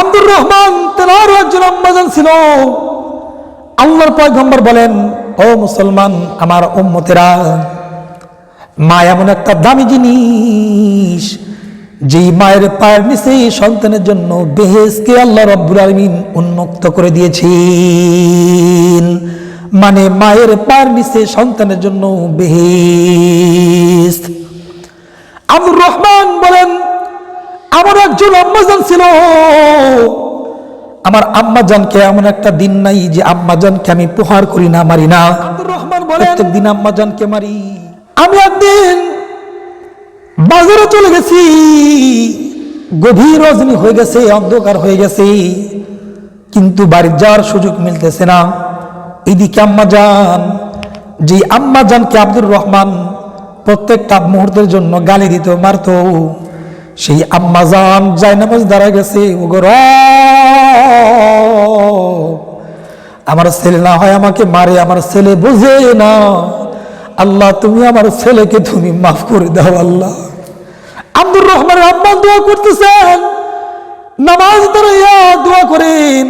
আব্দুর রহমান তেনারও একজন আম্মাজান ছিল। আল্লাহর পয়গম্বর বলেন, ও মুসলমান, আমার উম্মতেরা, মা এমন একটা দামি জিনিস, যেই মায়ের পায়ের নিচে সন্তানের জন্য বেহেসকে আল্লাহ রব্বুল আলমিন উন্মুক্ত করে দিয়েছেন। মানে মায়ের পায়ের নিচে সন্তানের জন্য বেহেস আব্দুর রহমান বলেন আমার আম্মাজান ছিল। আমার আম্মাজানকে এমন একটা দিন নাই যে আম্মাজানকে আমি প্রহার করি না মারি না। রহমান বলেন দিন আম্মাজানকে মারি। আমি একদিন বাজারে চলে গেছি গভীর রজনী হয়ে গেছে অন্ধকার হয়ে গেছে কিন্তু বাড়ি যাওয়ার সুযোগ মিলতেছে না। এদিকে আম্মা যান যে আম্মা জানকে আব্দুর রহমান প্রত্যেকটা মুহূর্তের জন্য গালি দিত মারত। সেই আম্মা জান যাই নামাজ দাঁড়া গেছে ওগর আমার ছেলে না হয় আমাকে মারে, আমার ছেলে বোঝে না। আল্লাহ, তুমি আমার ছেলেকে তুমি মাফ করে দাও আল্লাহ। আব্দুর রহমানের আম্মা দোয়া করতেছেন, নামাজ দাঁড়াইয়া দোয়া করেন।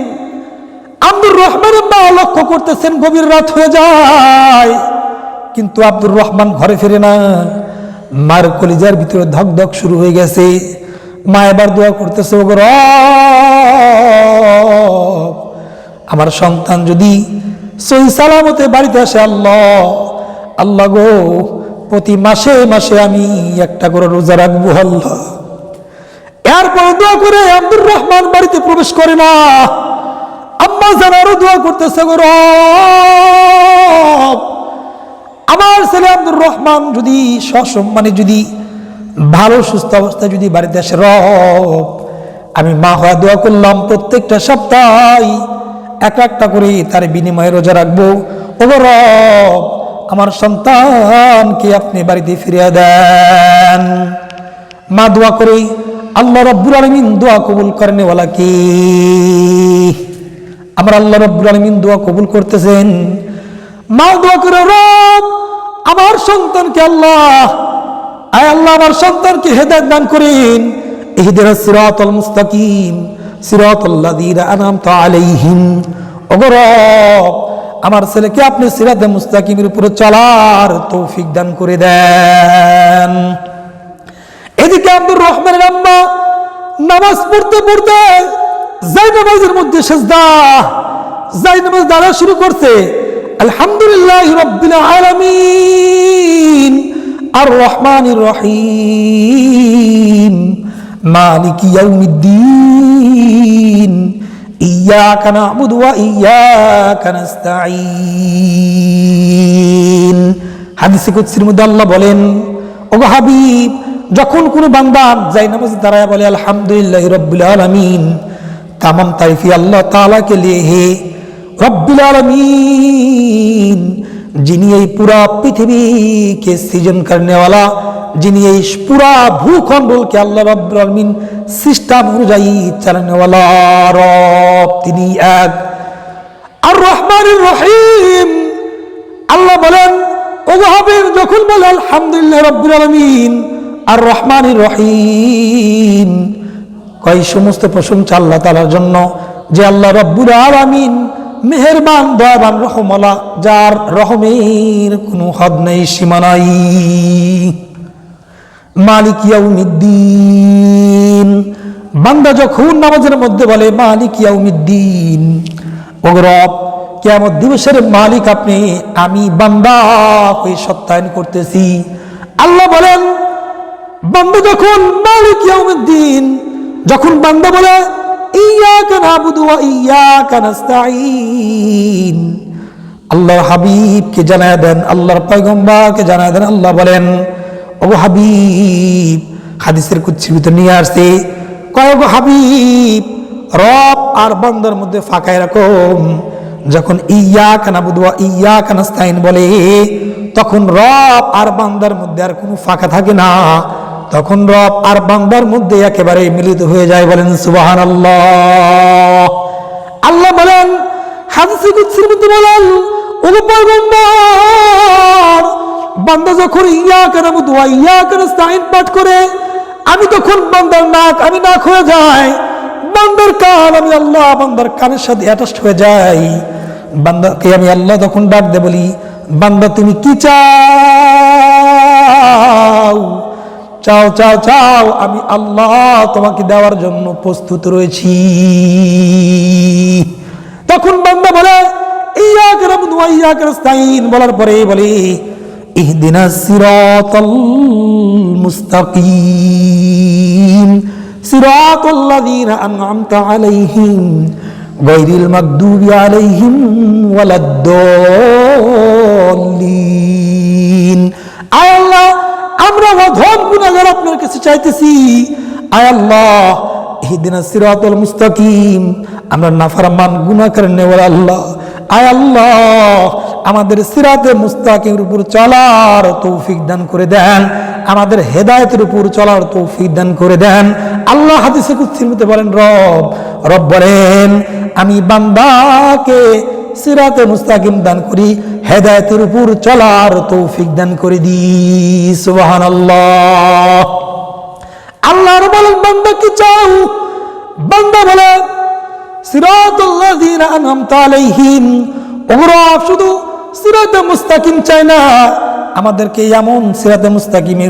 আব্দুর রহমানের মা লক্ষ্য করতেছেন, গভীর রাত হয়ে যায়, কিন্তু আব্দুর রহমান ঘরে ফিরে না। মার কলিজার ভিতরে ধক ধক শুরু হয়ে গেছে। মা, এবার দোয়া করতেছে ওগর আমার সন্তান যদি সই সালামতে বাড়িতে আসে, আল্লাহ আল্লাহ গো, প্রতি মাসে মাসে আমি একটা করে রোজা রাখব, আল্লাহ। এরপর দোয়া করে আব্দুর রহমান বাড়িতে প্রবেশ করে না আম্মা জানারও দোয়া করতেছে গো রব আমার ছেলে আব্দুর রহমান যদি সসম্মানে যদি ভালো, সুস্থ অবস্থায় যদি বাড়িতে আসে আমি মা হওয়া দোয়া করলাম প্রত্যেকটা সপ্তাহে। এক একটা করে তার বিনিময়ে রোজা রাখব। ও রব, আমার সন্তানকে আপনি বাড়িতে ফিরিয়ে দেন। মা দোয়া করে, আল্লাহ রব্বুল আলমিন দোয়া কবুল করেন ওলা কি? আমার আল্লাহ রব্বুল আলমিন দোয়া কবুল করতেছেন। মা দোয়া করে, রব, আমার সন্তানকে আল্লাহ, আয় আল্লাহ, আমার সন্তানকে হেদায়ত দান করেন। ইহদিন সিরাতাল মুস্তাকিম সিরাতাল্লাযীনা আনআমতা আলাইহিম। ওগো রব, আমার ছেলেকে আপনি সিরাতে মুস্তাকিমের উপরে চলার তৌফিক দান করে দেন। এদিকে আব্দুর রহমানের আম্মা নামাজ পড়তে পড়তে যাই নামাজের মধ্যে সেজদা যাই নামাজ দাঁড়া শুরু করছে। আলহামদুলিল্লাহ রব্বিল আলামিন আর রহমানির রহিম, মালিক ইয়াউমিদ্দিন না'বুদু ওয়া ইয়াকা নাস্তাঈন। হাদিসে কুদসির মধ্যে আল্লাহ বলেন, ওগো হাবিব, যখন কোনো বান্দা যাই নামাজ দাঁড়ায় বলে, আলহামদুলিল্লাহ রব্বুল আলমিন তামাম তারিফি আল্লাহ তালাকে লিয়ে হে রব্বুল আলমিন, যিনি এই পুরা পৃথিবীকে সৃজন করনেওয়ালা, যিনি এই পুরা ভূখণ্ডলকে আল্লাহ রব্বুল আলমিন সিস্টেম অনুযায়ী চালানেওয়ালা রব, তিনি এক। আর রহমান রহিম। আল্লাহ বলেন, ওগো হাবিব যখন বলে, আলহামদুলিল্লাহ রব্বুল আলমিন। আর রহমান রহিম। কয় সমস্ত প্রশংসা আল্লাহ তালার জন্য যে আল্লাহ রব্বুল আলমিন মেহেরবান, দয়াবান রহমলা, যার রহমের কোনো হদ নেই, সীমা নাই। মালিক ইয়াউমিদ্দিন। বান্দা যখন নামাজের মধ্যে বলে, মালিক ইয়াউমিদ্দিন ওগরব কেমন দিবসের মালিক আপনি, আমি বান্দা হয়ে সত্যায়ন করতেছি। আল্লাহ বলেন, বান্দা যখন মালিক ইয়াউমিদ্দিন, যখন বান্দা বলে নাস্তাঈন। আল্লাহর হাবিবকে জানায় দেন, আল্লাহর পয়গম্বরকে জানায় দেন, আল্লাহ বলেন ওগো হাবিব, হাদিসের কুচ্ছির ভিতরে নিয়ে আসছে। কয় হাবিব, রব আর বান্দার মধ্যে ফাঁকা এরকম যখন ইয়া কানা বুধুয়া ইয়া কানাস্তাইন বলে, তখন রব আর বান্দার মধ্যে আর কোনো ফাঁকা থাকে না। তখন রব আর বান্দার মধ্যে একেবারে মিলিত হয়ে যায়, বলেন সুবাহান আল্লাহ আল্লাহ বলেন, হাদিসে কুদসির মধ্যে বলেন যখন ইয়া ইয়া পাঠ করে, আমি তখন বান্দার নাক, আমি নাক হয়ে বান্দা বান্দার কান, আমি আল্লাহ বান্দার কানের সাথে অ্যাটাস্ট হয়ে যাই। বান্দাকে আমি আল্লাহ তখন ডাক দে বলি, বান্দা, তুমি কি চাও? চাও চাও চাও, আমি আল্লাহ তোমাকে দেওয়ার জন্য প্রস্তুত রয়েছি। তখন বান্দা বলে, ইয়াক বলার পরে বলে মুস্তাকিম আলাইহিম, গায়রিল আয় আল্লাহ আমরা অধম গুনাহগার আপনার কাছে চাইতেছি। আয় আল্লাহ, ইহদিনা সিরাতাল মুস্তাকিম। আমরা নাফরমান গুনাহগার নেওয়ার আল্লাহ। আয় আল্লাহ, আমাদের সিরাতে মুস্তাকিমের উপর চলার তৌফিক দান করে দেন। আমাদের হেদায়েতের উপর চলার তৌফিক দান করে দেন। আল্লাহ হাদিসে কুচ্ছির মধ্যে বলেন রব রব বলেন, আমি বান্দাকে সিরাতে মুস্তাকিম দান করি, হেদায়েতের উপর চলার তৌফিক দান করে দি সুবহানাল্লাহ। আল্লাহর বলেন বান্দা কি চাও? বান্দা বলে শুধু মুস্তাকিম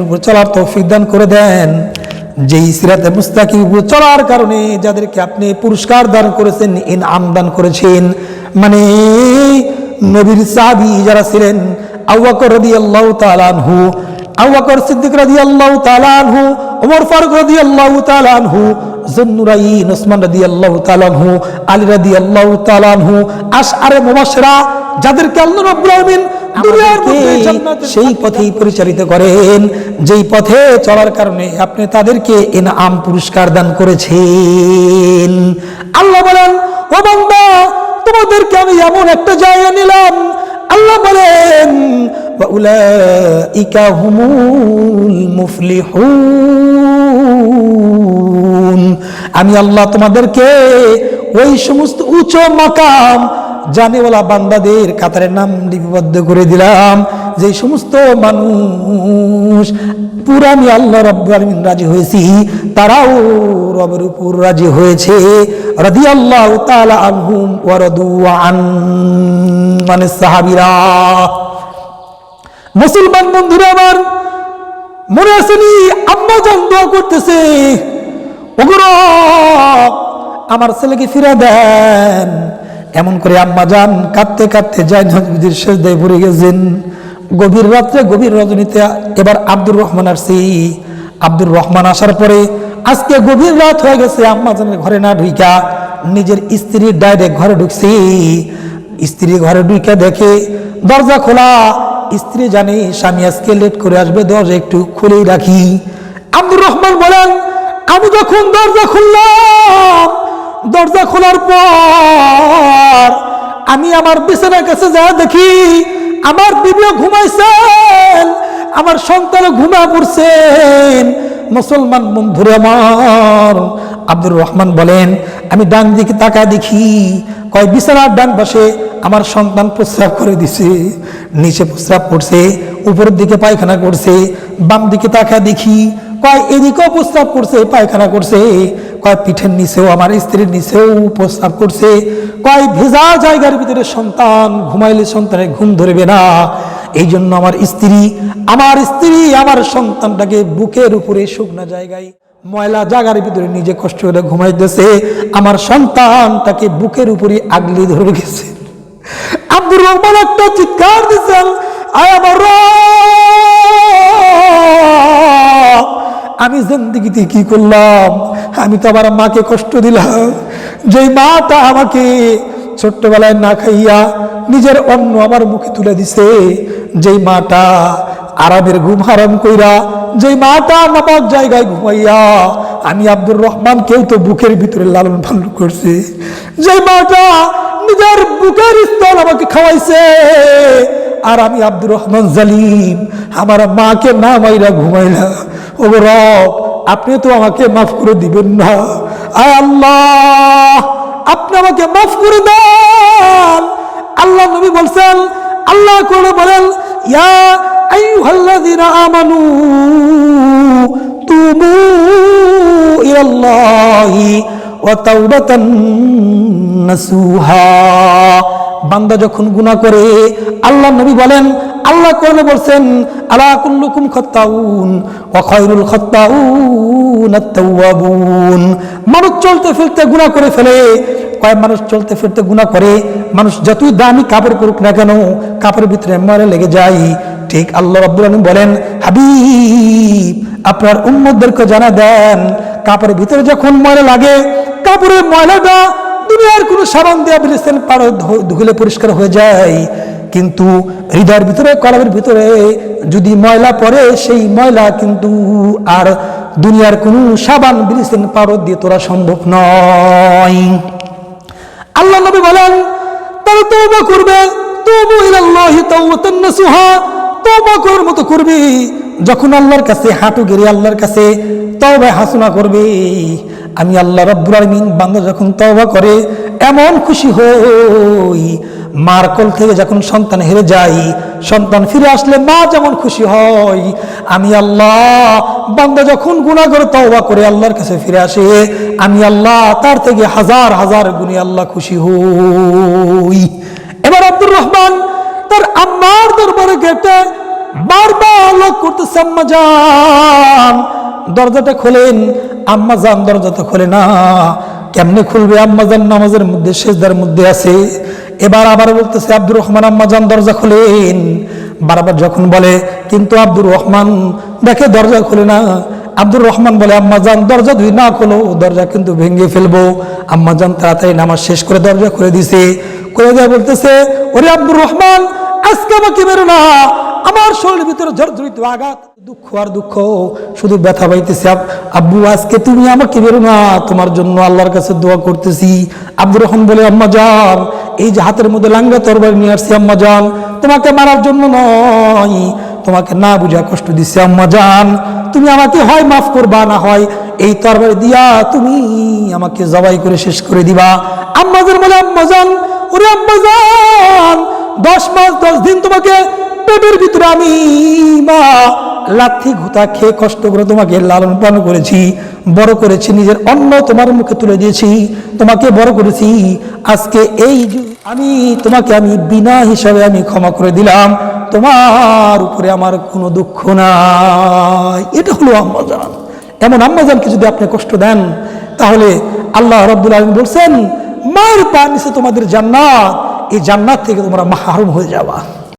উপর চলার করে দেন, যেই মুস্তাকিম উপর চলার কারণে যাদেরকে আপনি পুরস্কার দান করেছেন, ইনআম দান করেছেন। মানে নবীর সাহাবী যারা ছিলেন, আবু বকর রাদিয়াল্লাহু তাআলা আনহু আবু বকর সিদ্দিক রাদিয়াল্লাহু তাআলা আনহু ওমর ফারুক রাদিয়াল্লাহু তাআলা আনহু জুন্নুরাইন ওসমান রাদিয়াল্লাহু তাআলা আনহু আলী রাদিয়াল্লাহু তাআলা আনহু আশআরে মুবাশশিরা যাদেরকে আল্লাহ রাব্বুল আলামিন সেই পথেই পরিচালিত করেন যেই পথে চলার কারণে আপনি তাদেরকে ইনআম পুরস্কার দান করেছেন। আল্লাহ বলেন ও বান্দা তোমাদেরকে আমি এমন একটা জায়গা নিলাম। আল্লাহ বলেন وأولئك هم المفلحون আমি আল্লাহ তোমাদেরকে ওই সমস্ত উচ্চ মাকাম জানেওয়ালা বান্দাদের কাতারের নাম লিপিবদ্ধ করে দিলাম যে সমস্ত মানুষ পুরা আমি আল্লাহ রব্বুল আলামিন রাজি হয়েছি তারাও রবের উপর রাজি হয়েছে রাদিয়াল্লাহু তাআলা আনহুম ওয়া রাদু আন মানে সাহাবীরা মুসলমান বন্ধুরা আমার, মনে আসেনি আম্মা জান দোয়া করতেছে। ওগুলো আমার ছেলেকে ফিরে দেন। এমন করে আম্মা যান কাঁদতে কাঁদতে যায় শেষ দেয় পড়ে গেছেন। গভীর রাত্রে গভীর রজনীতে এবার আব্দুর রহমান আসছি। আব্দুর রহমান আসার পরে আজকে গভীর রাত হয়ে গেছে, আম্মা জানের ঘরে না ঢুইকা নিজের স্ত্রীর ডাইরেক্ট ঘরে ঢুকছি। স্ত্রী ঘরে ঢুইকা দেখে দরজা খোলা স্ত্রী জানে, স্বামী আজকে লেট করে আসবে, দরজা একটু খুলেই রাখি। আব্দুর রহমান বলেন, আমি যখন দরজা খুললাম, দরজা খোলার পর আমি আমার বিছানার কাছে যা দেখি, আমার বিবিও ঘুমাইছেন আমার সন্তানও ঘুমা পড়ছেন মুসলমান বন্ধুরে আমার, আব্দুর রহমান বলেন, আমি ডান দিকে তাকা দেখি, কয় বিছানার ডান পাশে আমার সন্তান প্রস্রাব করে দিছে, নিচে প্রস্রাব করছে, উপরের দিকে পায়খানা করছে, বাম দিকে তাকা দেখি, কয়, এদিকেও প্রস্রাব করছে, পায়খানা করছে, কয়, পিঠের নিচেও, আমার স্ত্রীর নিচেও প্রস্রাব করছে, কয়, ভেজা জায়গার ভিতরে সন্তান, ঘুমাইলে সন্তানের ঘুম ধরবে না এই জন্য আমার স্ত্রী আমার স্ত্রী আমার সন্তানটাকে বুকের উপরে শুকনা জায়গায়, ময়লা জায়গার ভিতরে নিজে কষ্ট করে ঘুমাইতেছে, আমার সন্তান তাকে বুকের উপরে আগলি ধরে গেছে আব্দুর রহমান একটা চিৎকার দিচ্ছেন আমার আমি জিন্দিগিতে কি করলাম? আমি তো আমার মাকে কষ্ট দিলাম। যেই মাটা আমাকে ছোট্টবেলায় না খাইয়া নিজের অন্ন আমার মুখে তুলে দিছে, যেই মাটা আরামের ঘুম হারাম কইরা, যেই মাটা নাপাক জায়গায় ঘুমাইয়া আমি আব্দুর রহমান কেউ তো বুকের ভিতরে লালন পালন করছে, যেই মাটা আপনি বুকের স্তর আমাকে খাওয়াইছে। আর আমি আব্দুর রহমান জালিম। আমার মাকে না মাইরা ঘুমাইলা ও রব আপনি তো আমাকে মাফ করে দিবেন না। আয় আল্লাহ, আপনি আমাকে মাফ করে দেন। আল্লাহ নবী বলছেন, আল্লাহ করে বলেন, ইয়া আই ভল্লা দিন আমানু তুমু ইলাল্লাহি বান্দা যখন গুনাহ করে, আল্লাহ নবী বলেন, আল্লাহ কোরআনে বলছেন, আলা কুল্লুকুম খাত্তাউন ওয়া খায়রুল খাত্তাউন আত-তাওয়াবুন। মানুষ চলতে ফিরতে গুনাহ করে ফেলে। কয় মানুষ চলতে ফিরতে গুনাহ করে, মানুষ যতই দামি কাপড় পরুক না কেন, কাপড়ের ভিতরে ময়লা লেগে যায়। ঠিক আল্লাহ রাব্বুল বলেন, হাবিব, আপনার উম্মতদেরকে জানা দেন, কাপড়ের ভিতরে যখন মরে লাগে কাপড়ের ময়লাটা দুনিয়ার কোনো সাবান দেওয়া বিলিসেন পাড়ো ধুলে পরিষ্কার হয়ে যায়। কিন্তু হৃদয়ের ভিতরে, কলমের ভিতরে যদি ময়লা পড়ে, সেই ময়লা কিন্তু আর দুনিয়ার কোনো সাবান বিলিসেন পারদ দিয়ে তোরা সম্ভব নয়। আল্লাহ নবী বলেন, তারা করবে তবু করার মতো করবে। যখন আল্লাহর কাছে, হাঁটু গেড়ে আল্লাহর কাছে তওবা হাসনা করবে। আমি আল্লাহ রাব্বুল আলামিন বান্দা যখন তওবা করে, এমন খুশি হই। মার কোল থেকে যখন সন্তান হেরে যাই সন্তান ফিরে আসলে মা যেমন খুশি হয়। আমি আল্লাহ বান্দা যখন গুনাহ করে তওবা করে আল্লাহর কাছে ফিরে আসে, আমি আল্লাহ তার থেকে হাজার হাজার গুণে আল্লাহ খুশি হই। এবার আব্দুর রহমান তার আম্মার দরবারে গেটে বারবার লক করতেছে, আম্মা যান দরজাটা খোলেন, আম্মা যান দরজাটা খোলে না। কেমনে খুলবে আম্মা যান? নামাজের মধ্যে, সেজদার মধ্যে আছে। এবার আবার বলতেছে, আব্দুর রহমান, আম্মা যান দরজা খোলেন। বারবার যখন বলে, কিন্তু আব্দুর রহমান, দেখে দরজা খোলে না। আব্দুর রহমান বলে, আম্মা যান, দরজা দুই না খোলো, দরজা কিন্তু ভেঙে ফেলব। আম্মা যান তাড়াতাড়ি নামাজ শেষ করে দরজা খুলে দিছে। করে দেওয়া বলতেছে, ওরে আব্দুর রহমান, আজকে আমাকে বেরো না। আমার শরীরের ভিতরে জর্জরিত আঘাত, দুঃখ আর দুঃখ, শুধু ব্যথা পাইতেছে। আব- আব্বু, আজকে তুমি আমাকে বেরো না, তোমার জন্য আল্লাহর কাছে দোয়া করতেছি। আব্দুর রহমান বলে, আম্মা যান এই যে হাতের মধ্যে লাঙ্গা তরবারি নিয়ে আসছি, আম্মা যান তোমাকে মারার জন্য নয়, তোমাকে না বুঝা কষ্ট দিচ্ছে, আম্মা যান তুমি আমাকে হয় মাফ করবা, না হয় এই তরবারি দিয়া তুমি আমাকে জবাই করে শেষ করে দিবা। আম্মাজান বলে আম্মাজান ওরে আম্মাজান দশ মাস, দশ দিন তোমাকে পেটের ভিতরে আমি মা, লাথি ঘুতা খেয়ে কষ্ট করে তোমাকে লালন পালন করেছি, বড় করেছি, নিজের অন্ন তোমার মুখে তুলে দিয়েছি, তোমাকে বড় করেছি। আজকে এই আমি, তোমাকে আমি বিনা হিসাবে আমি ক্ষমা করে দিলাম। তোমার উপরে আমার কোনো দুঃখ নাই। এটা হলো আম্মাজান। এমন আম্মাজানকে যদি আপনি কষ্ট দেন, তাহলে আল্লাহ রব্বুল আলম বলছেন, মায়ের পা নিচে তোমাদের জান্নাত, এই জান্নাত থেকে তোমরা মাহরুম হয়ে যাবা।